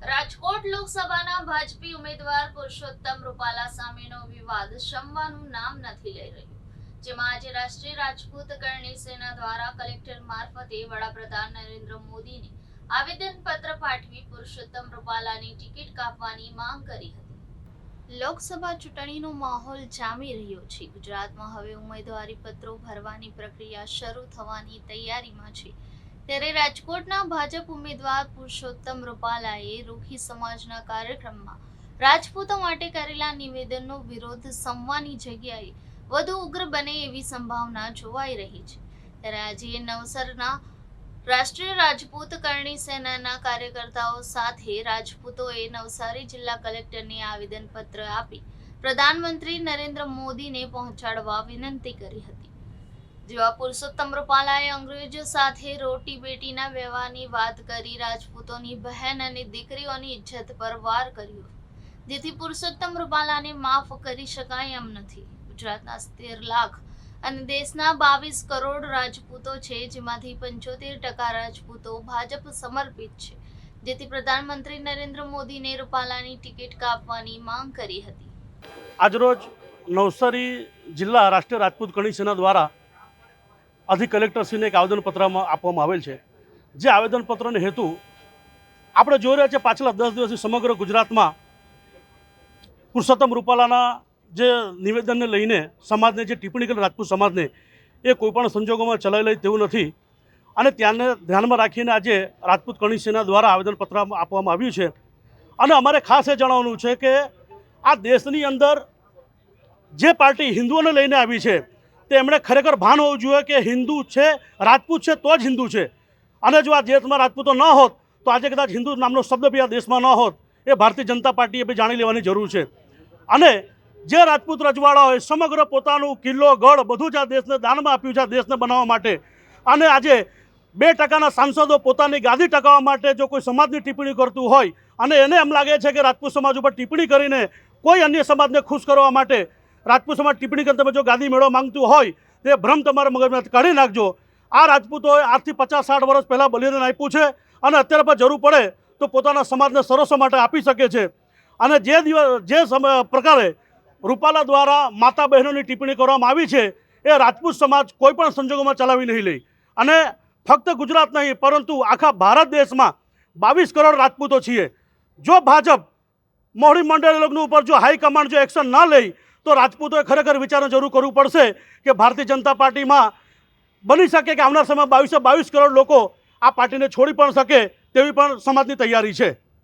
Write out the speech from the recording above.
રાજકોટ લોકસભાના ભાજપી ઉમેદવાર પુરુષોત્તમ રૂપાલા સામેનો વિવાદ શમવાનું નામ નથી લઈ રહ્યું. જેમાં આજે રાષ્ટ્રીય રાજપૂત કરણી સેના દ્વારા કલેક્ટર મારફતે વડાપ્રધાન નરેન્દ્ર મોદીને આવેદનપત્ર પાઠવી પુરુષોત્તમ રૂપાલાની ટિકિટ કાપવાની માંગ કરી હતી. લોકસભા ચૂંટણીનો માહોલ જામી રહ્યો છે. ગુજરાતમાં હવે ઉમેદવારી પત્રો ભરવાની પ્રક્રિયા શરૂ થવાની તૈયારીમાં છે. ત્યારે રાજકોટના ભાજપ ઉમેદવાર પુરુષોત્તમ રૂપાલાએ રૂખી સમાજના કાર્યક્રમમાં રાજપૂતો માટે કરેલા નિવેદનનો વિરોધ સમવાની જગ્યાએ વધુ ઉગ્ર બને એવી સંભાવના જોવાઈ રહી છે. ત્યારે આજે નવસરના રાષ્ટ્રીય રાજપૂત કરણી સેનાના કાર્યકર્તાઓ સાથે રાજપૂતોએ નવસારી જિલ્લા કલેક્ટરને આવેદનપત્ર આપી પ્રધાનમંત્રી નરેન્દ્ર મોદીને પહોંચાડવા વિનંતી કરી હતી. જેવા પુરુષોત્તમ રૂપાલાએ અંગ્રેજો સાથે રોટી બેટીના વ્યવહારની વાત કરી, રાજપૂતોની બહેન અને દીકરીઓની ઇજ્જત પર વાર કર્યો. જેથી પુરુષોત્તમ રૂપાલાને માફ કરી શકાય એમ નથી. ગુજરાતના તેર લાખ અને દેશના બાવીસ કરોડ રાજપૂતો છે, જેમાંથી પંચોતેર ટકા રાજપૂતો ભાજપ સમર્પિત છે. જેથી પ્રધાનમંત્રી નરેન્દ્ર મોદીને રૂપાલાની ટિકિટ કાપવાની માંગ કરી હતી. આજરોજ નવસારી જિલ્લા રાષ્ટ્રીય રાજપૂત કણી દ્વારા અધિક કલેક્ટરશ્રીને એક આવેદનપત્રમાં આપવામાં આવેલ છે. જે આવેદનપત્રનો હેતુ આપણે જોઈ રહ્યા છીએ પાછલા દસ દિવસથી સમગ્ર ગુજરાતમાં પુરુષોત્તમ રૂપાલાના જે નિવેદનને લઈને સમાજને જે ટિપ્પણી કરી રાજપૂત સમાજને એ કોઈપણ સંજોગોમાં ચલાવી લે તેવું નથી. અને ત્યાંને ધ્યાનમાં રાખીને આજે રાજપૂત સેના દ્વારા આવેદનપત્ર આપવામાં આવ્યું છે. અને અમારે ખાસ એ જણાવવાનું છે કે આ દેશની અંદર જે પાર્ટી હિન્દુઓને લઈને આવી છે તે એમણે ખરેખર ભાન હોવું જોઈએ કે હિન્દુ છે, રાજપૂત છે, તો જ હિન્દુ છે. અને જો આ દેશમાં રાજપૂતો ન હોત, તો આજે કદાચ હિન્દુ નામનો શબ્દ બી આ દેશમાં ન હોત. એ ભારતીય જનતા પાર્ટીએ બી જાણી લેવાની જરૂર છે. અને જે રાજપૂત રજવાડા હોય સમગ્ર પોતાનું કિલ્લો, ગઢ બધું જ આ દેશને દાનમાં આપ્યું છે, આ દેશને બનાવવા માટે. અને આજે બે ટકાના સાંસદો પોતાની ગાદી ટકાવવા માટે જો કોઈ સમાજની ટિપ્પણી કરતું હોય, અને એને એમ લાગે છે કે રાજપૂત સમાજ ઉપર ટિપ્પણી કરીને કોઈ અન્ય સમાજને ખુશ કરવા માટે રાજપૂત સમાજ ટિપ્પણી કરી તમે જો ગાદી મેળવવા માંગતું હોય, તે ભ્રમ તમારા મગજમાંથી કાઢી નાખજો. આ રાજપૂતોએ આજથી પચાસ સાઠ વર્ષ પહેલાં બલિદાન આપ્યું છે અને અત્યારે પણ જરૂર પડે તો પોતાના સમાજને સરસો માટે આપી શકે છે. અને જે દિવસ, જે પ્રકારે રૂપાલા દ્વારા માતા બહેનોની ટિપ્પણી કરવામાં આવી છે, એ રાજપૂત સમાજ કોઈપણ સંજોગોમાં ચલાવી નહીં લે. અને ફક્ત ગુજરાત નહીં, પરંતુ આખા ભારત દેશમાં બાવીસ કરોડ રાજપૂતો છીએ. જો ભાજપ મોહડી મંડળ લગ્ન ઉપર જો હાઈકમાન્ડ જો એક્શન ના લે તો રાજપૂતોએ ખરેખર વિચારને જરૂર કરવું પડશે કે ભારતીય જનતા પાર્ટીમાં બની શકે કે આવનાર સમયમાં બાવીસો બાવીસ કરોડ લોકો આ પાર્ટીને છોડી પણ શકે તેવી પણ સમાજની તૈયારી છે.